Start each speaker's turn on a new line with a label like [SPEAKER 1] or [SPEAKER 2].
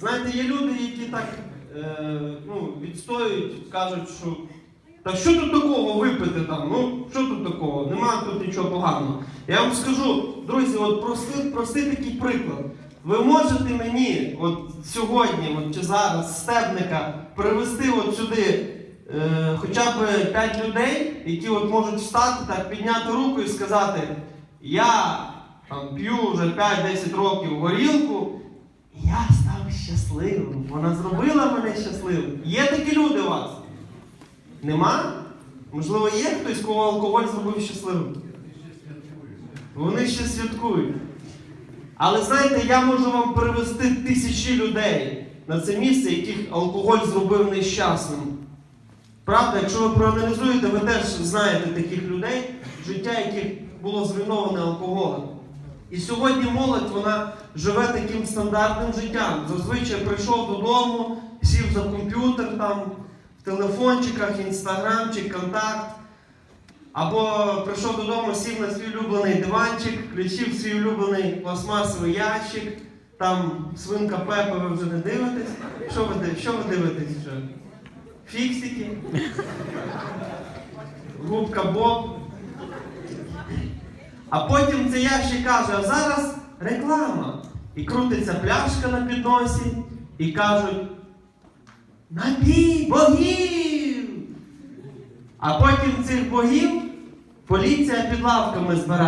[SPEAKER 1] Знаєте, є люди, які так е, ну, відстоюють, кажуть, що та що тут такого випити там? Ну, що тут такого? Нема тут нічого поганого. Я вам скажу, друзі, от простий, простий такий приклад. Ви можете мені от сьогодні, от чи зараз стебника привезти от сюди е, хоча б 5 людей, які от можуть встати, так, підняти руку і сказати, я там, п'ю вже 5-10 років горілку, я став щасливим. Вона зробила мене щасливим. Є такі люди у вас? Нема? Можливо, є хтось, кого алкоголь зробив щасливим? Вони ще святкують. Але знаєте, я можу вам привезти тисячі людей на це місце, яких алкоголь зробив нещасним. Правда, якщо ви проаналізуєте, ви теж знаєте таких людей, життя яких було зруйноване алкоголем. І сьогодні молодь вона живе таким стандартним життям. Зазвичай прийшов додому, сів за комп'ютер там, в телефончиках, інстаграмчик, контакт. Або прийшов додому, сів на свій улюблений диванчик, включив свій улюблений пластмасовий ящик, там свинка Пепа, ви вже не дивитесь. Що ви, що ви дивитесь вже? Фіксики? Губка Боб. А потім це я ще каже, а зараз реклама. І крутиться пляшка на підносі, і кажуть: Напій богів! А потім цих богів поліція під лавками збирає.